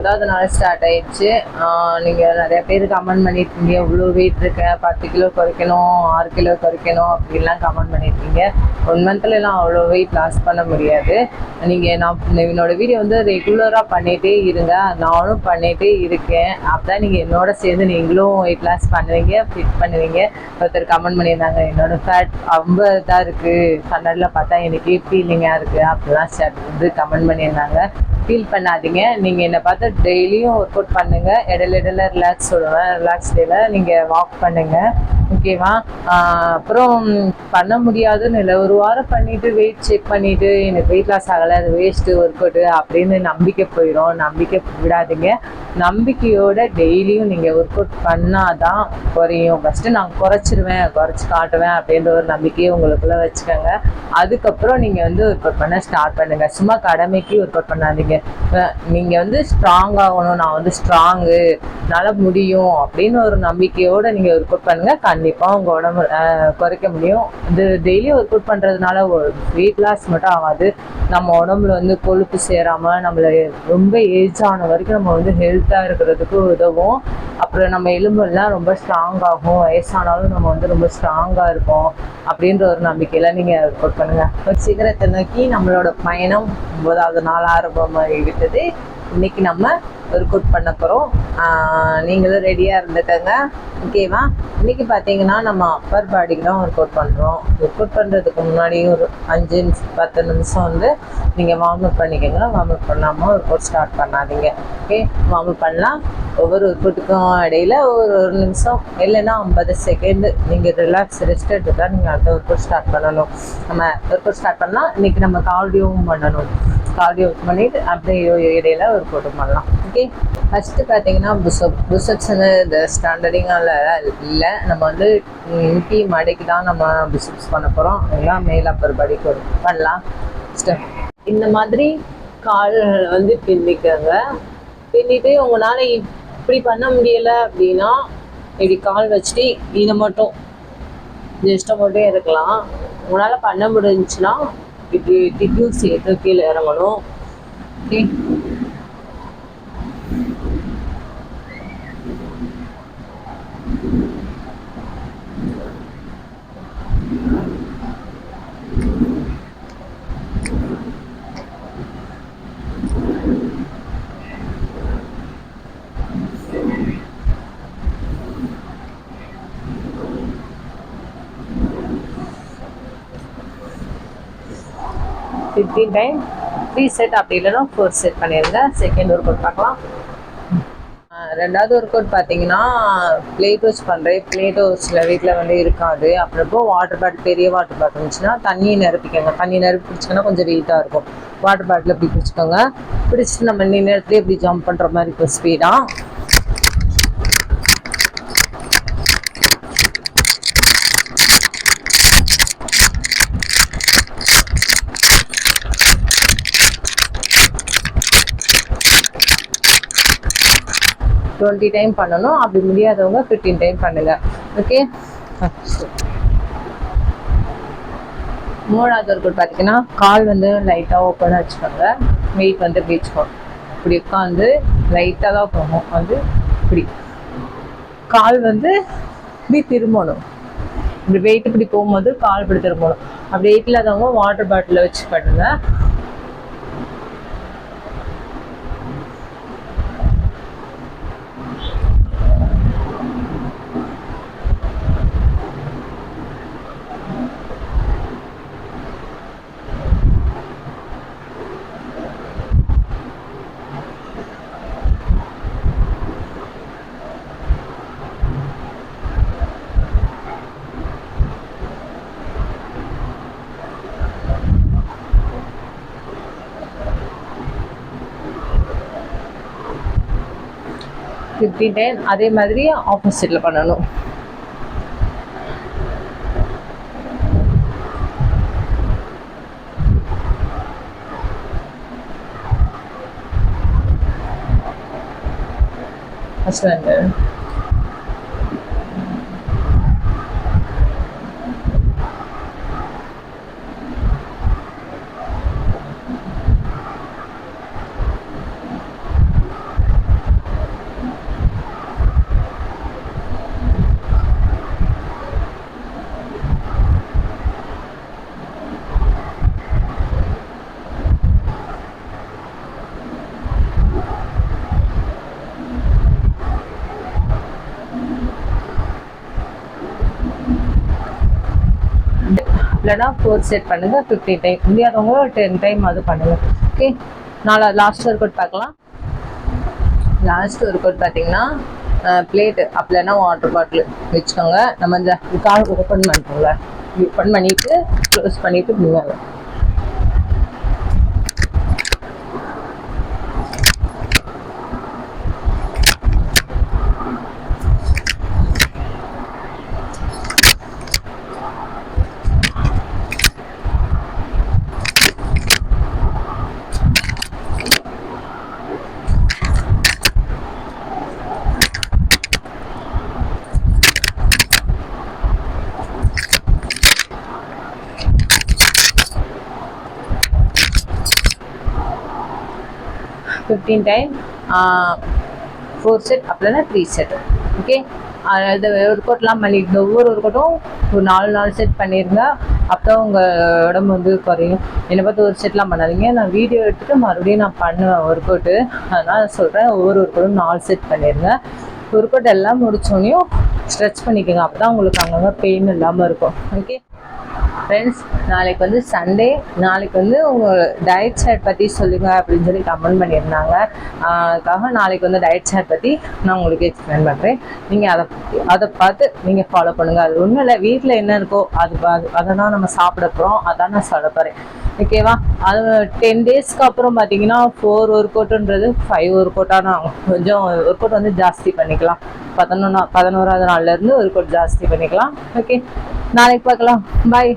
அதாவது நாள் ஸ்டார்ட் ஆயிடுச்சு. நீங்கள் நிறைய பேர் கமெண்ட் பண்ணியிருக்கீங்க இவ்வளோ வெயிட் இருக்கேன் பத்து கிலோ குறைக்கணும் ஆறு கிலோ குறைக்கணும் அப்படின்லாம் கமெண்ட் பண்ணியிருக்கீங்க ஒன் மந்த்ல அவ்வளோ வெயிட் லாஸ் பண்ண முடியாது. நீங்கள் நான் என்னோட வீடியோ வந்து ரெகுலராக பண்ணிகிட்டே இருங்க. நானும் பண்ணிகிட்டே இருக்கேன். அப்பதான் நீங்கள் என்னோட சேர்ந்து நீங்களும் வெயிட் லாஸ் பண்ணுவீங்க ஃபிட் பண்ணுவீங்க. ஒருத்தர் கமெண்ட் பண்ணியிருந்தாங்க என்னோட ஃபேட் ரொம்ப இதாக இருக்குது கண்ணடில் பார்த்தா எனக்கே ஃபீலிங்காக இருக்குது அப்படிலாம் வந்து கமெண்ட் பண்ணியிருந்தாங்க. ஃபீல் பண்ணாதீங்க. நீங்கள் என்னை பார்த்து டெய்லியும் ஒர்க் அவுட் பண்ணுங்கள் இடையில இடையில ரிலாக்ஸ் சொல்லுவேன் ரிலாக்ஸ் டேயில் நீங்கள் வாக் பண்ணுங்கள் ஓகேவா அப்புறம் பண்ண முடியாதுன்னு இல்லை. ஒரு வாரம் பண்ணிட்டு வெயிட் செக் பண்ணிட்டு எனக்கு வெயிட் லாஸ் ஆகலை அது வேஸ்ட்டு ஒர்க் அவுட்டு அப்படின்னு நம்பிக்கை போயிடும் நம்பிக்கை விடாதீங்க. நம்பிக்கையோட டெய்லியும் நீங்கள் ஒர்க் அவுட் பண்ணாதான் குறையும். ஃபஸ்ட்டு நான் குறைச்சிருவேன் குறைச்சி காட்டுவேன் அப்படின்ற ஒரு நம்பிக்கையை உங்களுக்குள்ளே வச்சுக்கோங்க. அதுக்கப்புறம் நீங்கள் வந்து ஒர்க் அவுட் பண்ண ஸ்டார்ட் பண்ணுங்கள் சும்மா கடமைக்கு ஒர்க் அவுட் பண்ணாதீங்க. நீங்கள் வந்து ஸ்ட்ராங் ஆகணும் நான் வந்து ஸ்ட்ராங்கு என்னால் முடியும் அப்படின்னு ஒரு நம்பிக்கையோடு நீங்கள் ஒர்க் அவுட் பண்ணுங்க. கண்டிப்பாக உங்கள் உடம்பு குறைக்க முடியும். இது டெய்லி ஒர்க் அவுட் பண்ணுறதுனால வெயிட் லாஸ் மட்டும் ஆகாது. நம்ம உடம்புல வந்து கொழுப்பு சேராமல் நம்மளை ரொம்ப ஏஜ் ஆன வரைக்கும் நம்ம வந்து ஹெல்த்தாக இருக்கிறதுக்கு உதவும். அப்புறம் நம்ம எலும்பெல்லாம் ரொம்ப ஸ்ட்ராங் ஆகும். வயசானாலும் நம்ம வந்து ரொம்ப ஸ்ட்ராங்காக இருப்போம். அப்படின்ற ஒரு நம்பிக்கையில நீங்கள் ஒர்க் அவுட் பண்ணுங்கள் ஒரு சிகரத்தை நோக்கி நம்மளோட பயணம் ஒன்பதாவது நாள் ஆரம்பமாகி விட்டது இன்னைக்கு நம்ம ஒர்க் அவுட் பண்ண போகிறோம் நீங்களும் ரெடியாக இருந்துக்கோங்க. ஓகேவா இன்றைக்கி பார்த்தீங்கன்னா நம்ம அப்பர் பாடிக்கு தான் ஒர்க் அவுட் பண்ணுறோம் ஒர்க் அவுட் பண்ணுறதுக்கு முன்னாடி ஒரு அஞ்சு நிமிஷம் பத்து நிமிஷம் வந்து நீங்கள் வார்ம் அப் பண்ணிக்கோங்க. வார்ம் அப் பண்ணாமல் ஒர்க் அவுட் ஸ்டார்ட் பண்ணாதீங்க. ஓகே வார்ம் அப் பண்ணலாம். ஒவ்வொரு ஒர்க் அவுட்டுக்கும் இடையில ஒரு ஒரு நிமிஷம் இல்லைன்னா ஐம்பது செகண்ட் நீங்கள் ரிலாக்ஸ் ரெஸ்ட் எடுத்துட்டா நீங்கள் அடுத்த ஒர்க் அவுட் ஸ்டார்ட் பண்ணணும். நம்ம ஒர்க் அவுட் ஸ்டார்ட் பண்ணால் இன்னைக்கு நம்ம கார்டியோவும் பண்ணணும். கார்டியோ பண்ணிட்டு அப்படியே இடையில ஒர்க் போட்டு பண்ணலாம். ஓகே ஃபஸ்ட்டு பார்த்தீங்கன்னா புஷப் புஷப்ஸ் வந்து இந்த ஸ்டாண்டர்டிங்கால இல்லை. நம்ம வந்து முட்டி மடைக்கு தான் நம்ம புஷப்ஸ் பண்ண போகிறோம் எல்லாம் மேல் அப்பர் படிக்கு பண்ணலாம். ஸ்டெப் இந்த மாதிரி கால்கள் வந்து பின்னிக்கங்க. பின்னிட்டு உங்களால் இப்படி பண்ண முடியலை அப்படின்னா இப்படி கால் வச்சுட்டு இதை மட்டும் ஜஸ்ட்டை மட்டும் இருக்கலாம் உங்களால் பண்ண முடிஞ்சுன்னா இப்படி டிக்கிள் கீழே இறங்கணும் ஃபிஃப்டீன் டைம் த்ரீ செட் அப்படி இல்லைன்னா ஃபோர் செட் பண்ணிடுங்க செகண்ட் ஒர்க் அவுட் பார்க்கலாம். ரெண்டாவது ஒர்க் அவுட் பார்த்தீங்கன்னா பிளேட்டோஸ் பண்ணுறேன் பிளேட்டோஸில் வீட்டில் வந்து இருக்காது. அப்புறப்போ வாட்டர் பாட்டில் பெரிய வாட்டர் பாட்டில் இருந்துச்சுன்னா தண்ணி நிரப்பிக்கோங்க. தண்ணி நிரப்பி பிடிச்சிங்கன்னா கொஞ்சம் வெயிட்டாக இருக்கும். வாட்டர் பாட்டில் இப்படி பிடிச்சிக்கோங்க பிடிச்சிட்டு நம்ம நீ நேரத்துலேயே இப்படி ஜம்ப் பண்ணுற மாதிரி இருக்கும் ஸ்பீடாக டுவெண்ட்டி டைம் பண்ணணும். அப்படி முடியாதவங்க ஃபிஃப்டீன் டைம் பண்ணுங்க. ஓகே மூணாவது ஒரு பார்த்தீங்கன்னா கால் வந்து லைட்டாக ஓப்பனாக வச்சுக்கோங்க. வெயிட் வந்து இப்படி இப்படி உட்காந்து லைட்டாக தான் போகும் வந்து இப்படி. கால் வந்து இப்படி திரும்பணும். இப்படி வெயிட் இப்படி போகும்போது கால் இப்படி திரும்பணும். அப்படி வெயிட் இல்லாதவங்க வாட்டர் பாட்டிலில் வச்சு பண்ணுங்க. ஃபிஃப்டி டென் அதே மாதிரி ஆப்போசிட்டில் பண்ணணும். ஃபஸ்ட் வந்து இல்லைனா ஃபோர் செட் பண்ணுங்கள் ஃபிஃப்டி டைம் முடியாதவங்க டென் டைம் அது பண்ணுங்கள் ஓகே நாளா லாஸ்ட் ஒர்க் அவுட் பார்க்கலாம் லாஸ்ட் ஒர்க் அவுட் பார்த்தீங்கன்னா பிளேட்டு அப்படின்னா வாட்டர் பாட்டில் வச்சுக்கோங்க. நம்ம இந்த கால் ஓப்பன் பண்ணுறோம்ல ஓப்பன் பண்ணிவிட்டு க்ளோஸ் பண்ணிவிட்டு ஃபிஃப்டீன் டைம் ஃபோர் செட் அப்படின்னா த்ரீ செட் ஓகே அது ஒர்க் அவுட்லாம் பண்ணிட்டு ஒவ்வொரு ஒர்க் அவுட்டும் ஒரு நாலு நாலு செட் பண்ணியிருந்தா அப்போ உங்கள் உடம்பு வந்து குறையும். என்னை பார்த்து ஒரு செட்லாம் பண்ணாதீங்க. நான் வீடியோ எடுத்துட்டு மறுபடியும் நான் பண்ணுவேன் ஒர்க் அவுட்டு அதனால் சொல்கிறேன் ஒவ்வொரு ஒர்க் அவுட்டும் நாலு செட் பண்ணிடுங்க ஒர்க் அவுட் எல்லாம் முடிச்சோடனையும் ஸ்ட்ரெச் பண்ணிக்கோங்க. அப்போ தான் உங்களுக்கு அங்கங்கே பெயின் இல்லாமல் இருக்கும். ஓகே ஃப்ரெண்ட்ஸ் நாளைக்கு வந்து சண்டே நாளைக்கு வந்து உங்கள் டயட் சேட் பற்றி சொல்லுங்கள் அப்படின்னு சொல்லி கமெண்ட் பண்ணியிருந்தாங்க. அதுக்காக நாளைக்கு வந்து டயட் சேட் பற்றி நான் உங்களுக்கு எக்ஸ்பிளைன் பண்ணுறேன் நீங்கள் அதை அதை பார்த்து நீங்கள் ஃபாலோ பண்ணுங்கள் அது ஒன்றும் இல்லை வீட்டில் என்ன இருக்கோ அது அதை தான் நம்ம சாப்பிட போகிறோம் அதான் நான் சொல்ல போகிறேன் ஓகேவா அது டென் டேஸ்க்கு அப்புறம் பார்த்தீங்கன்னா ஃபோர் ஒர்க் அவுட்டுன்றது ஃபைவ் ஒர்க் அவுட்டாக நான் கொஞ்சம் ஒர்க் அவுட் வந்து ஜாஸ்தி பண்ணிக்கலாம். பதினொன்னா பதினோராவது நாள்லேருந்து ஒர்க் அவுட் ஜாஸ்தி பண்ணிக்கலாம். ஓகே நாளைக்கு பார்க்கலாம். பாய்